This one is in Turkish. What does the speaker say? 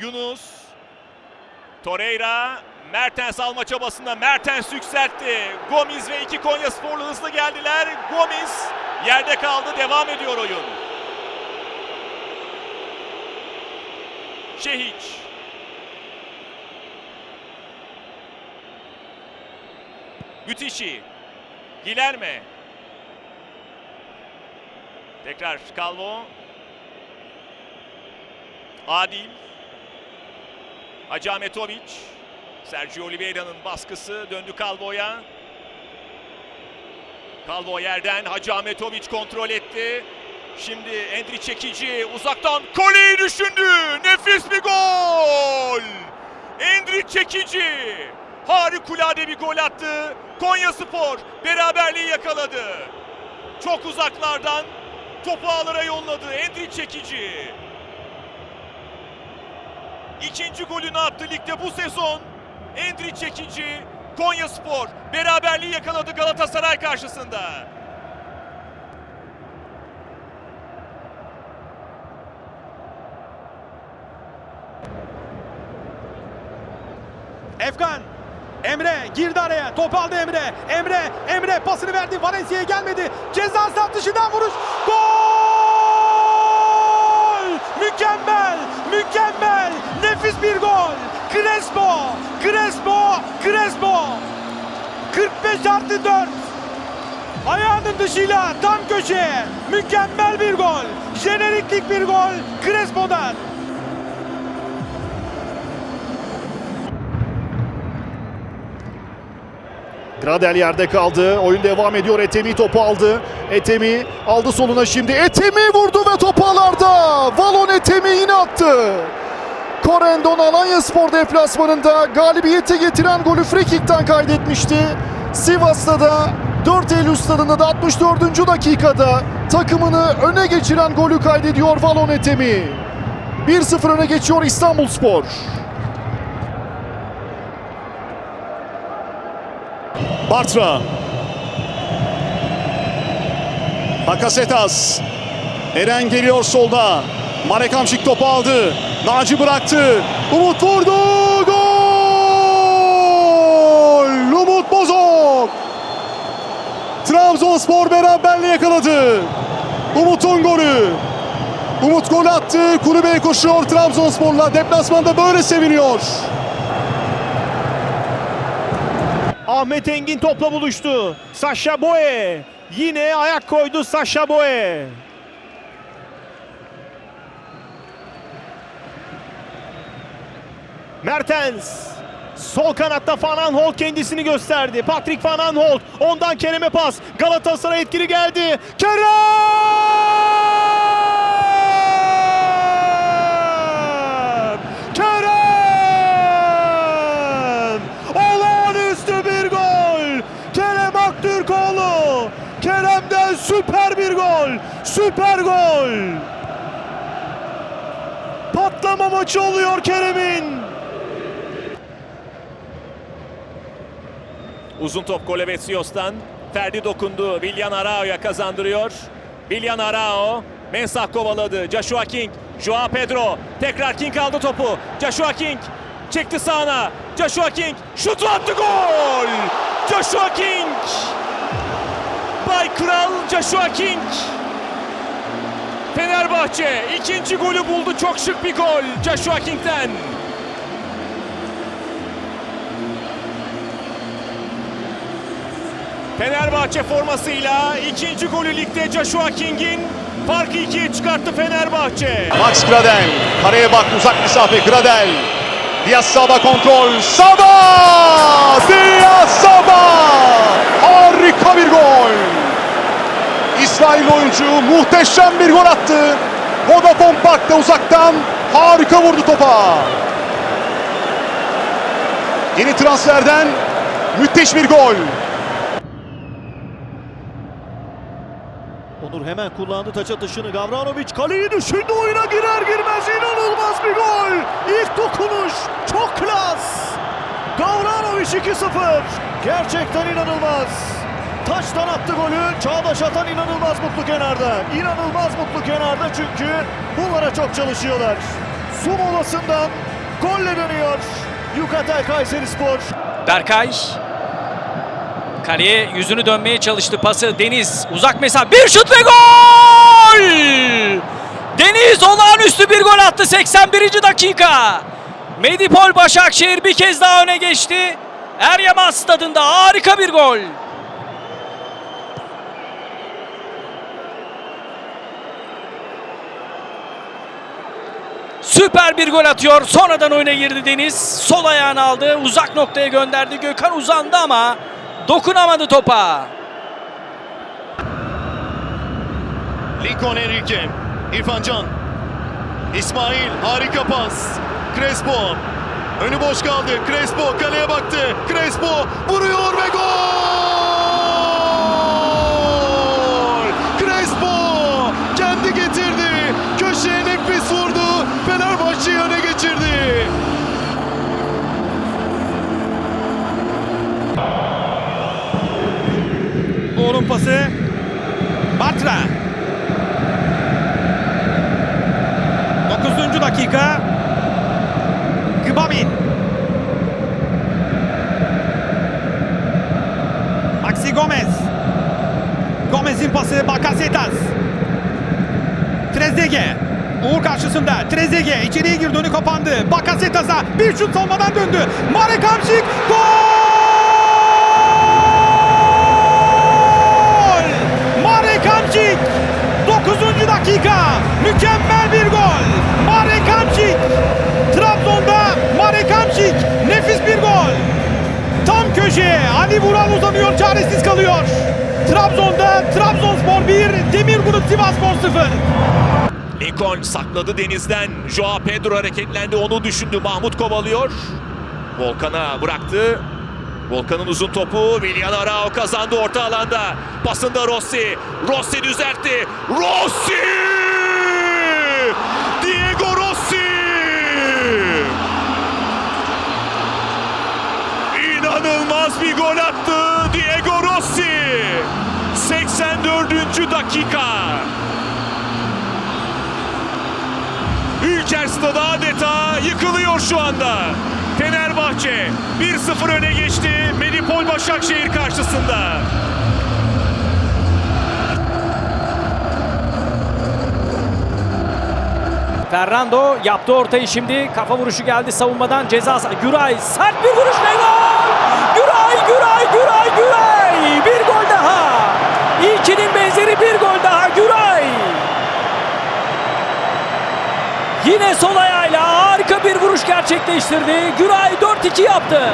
Yunus. Torreira. Mertens alma çabasında Mertens yükseltti. Gomis ve iki Konya Sporlu hızlı geldiler. Gomis yerde kaldı. Devam ediyor oyun. Şehiç. Müthişi. Gilerme. Tekrar Calvo. Adil. Hacı. Sergio Oliveira'nın baskısı döndü Calvo'ya. Calvo yerden Hacı Ahmetovic kontrol etti. Şimdi Endri çekici uzaktan koleyi düşündü. Nefis bir gol. Endri çekici. Harikulade bir gol attı. Konya Spor beraberliği yakaladı. Çok uzaklardan topu ağlara yolladı. Endri çekici. İkinci golünü attı ligde bu sezon. Endri çekici. Konya Spor beraberliği yakaladı Galatasaray karşısında. Efkan. Emre girdi araya. Top aldı Emre. Emre. Emre pasını verdi. Valencia'ya gelmedi. Ceza sahası dışından vuruş. Gol! Mükemmel! Mükemmel! Nefis bir gol! Crespo! Crespo! Crespo! 45 artı 4. Ayağının dışıyla tam köşeye. Mükemmel bir gol. Jeneriklik bir gol. Crespo'dan. Gradel yerde kaldı. Oyun devam ediyor. Etemi topu aldı. Etemi aldı soluna şimdi. Etemi vurdu ve top ağlarda. Valon Etemi yine attı. Korendon Alanya Spor deplasmanında galibiyete getiren golü frikikten kaydetmişti. Sivas'ta da 4 Eylül stadında da 64. dakikada takımını öne geçiren golü kaydediyor Valon Etemi. 1-0 öne geçiyor İstanbulspor. Bartra. Bakasetas. Eren geliyor solda. Marek Hamşik topu aldı. Naci bıraktı. Umut vurdu. Gol! Umut Bozok. Trabzonspor beraberliği yakaladı. Umut'un golü. Umut gol attı. Kulübeye koşuyor Trabzonspor'la. Deplasmanda böyle seviniyor. Ahmet Engin topla buluştu. Sasha Boye. Yine ayak koydu Sasha Boye. Mertens. Sol kanatta Van Aanholt kendisini gösterdi. Patrick Van Aanholt. Ondan Kerem'e pas. Galatasaray etkili geldi. Kerem! Kerem! Olağanüstü bir gol! Kerem Aktürkoğlu! Kerem'den süper bir gol! Süper gol! Patlama maçı oluyor Kerem'in. Uzun top Kolevetsios'tan. Ferdi dokundu. Villan Arao'ya kazandırıyor. Villan Arao. Mensah kovaladı. Joshua King. Joao Pedro. Tekrar King aldı topu. Joshua King. Çekti sağına. Joshua King. Şutu attı gol. Joshua King. Bay Kral Joshua King. Fenerbahçe ikinci golü buldu. Çok şık bir gol Joshua King'den. Fenerbahçe formasıyla ikinci golü ligde Joshua King'in farkı ikiye çıkarttı Fenerbahçe. Max Gradel. Kareye bak uzak mesafe Gradel. Diaz Saba kontrol. Saba! Diaz Saba! Harika bir gol. İsrail oyuncu muhteşem bir gol attı. Vodafone Park'ta uzaktan harika vurdu topa. Yeni transferden müthiş bir gol. Onur hemen kullandı taç atışını. Gavranovic kaleyi düşündü oyuna girer girmez inanılmaz bir gol. İlk dokunuş çok klas. Gavranovic 2-0. Gerçekten inanılmaz. Taçtan attı golü. Çağdaş atan inanılmaz mutlu kenarda. İnanılmaz mutlu kenarda çünkü bunlara çok çalışıyorlar. Su molasından golle dönüyor. Yukatel Kayserispor. Berkay. Kaleye yüzünü dönmeye çalıştı. Pası Deniz. Uzak mesafe. Bir şut ve gol! Deniz olağanüstü bir gol attı 81. dakika. Medipol Başakşehir bir kez daha öne geçti. Eryaman stadında harika bir gol. Süper bir gol atıyor. Sonradan oyuna girdi Deniz. Sol ayağını aldı. Uzak noktaya gönderdi. Gökhan uzandı ama dokunamadı topa. Lincoln Enrique, İrfan Can, İsmail harika pas. Crespo, önü boş kaldı. Crespo kaleye baktı. Crespo vuruyor Uğur'un pası. Bartra. 9. dakika. Gbamin. Maxi Gomez. Gomez'in pası Bakasetas. Trezeguet. Uğur karşısında. Trezeguet içeriye girdi önü kapandı. Bakasetas'a bir şut savunmadan döndü. Marek Hamşik. Gol! Mükemmel bir gol Marek Hamşik Trabzon'da Marek Hamşik nefis bir gol tam köşeye Ali Vural uzanıyor çaresiz kalıyor Trabzon'da Trabzonspor 1 Demirbulut Sivasspor 0 Lincoln sakladı denizden. Joao Pedro hareketlendi. Onu düşündü. Mahmut kovalıyor. Volkan'a bıraktı. Volkan'ın uzun topu. Willian Arao kazandı orta alanda. Pasında Rossi. Rossi düzeltti. Rossi! Diego Rossi! İnanılmaz bir gol attı Diego Rossi. 84. dakika. Ülker Stadı adeta yıkılıyor şu anda. Fenerbahçe 1-0 öne geçti Medipol Başakşehir karşısında. Ferrando yaptı ortayı şimdi. Kafa vuruşu geldi savunmadan ceza Güray sert bir vuruş ve gol! Güray, Güray, Güray, Güray! Bir gol daha! İlkinin benzeri bir gol daha Güray! Yine sol ayağıyla harika bir vuruş gerçekleştirdi. Güray 4-2 yaptı.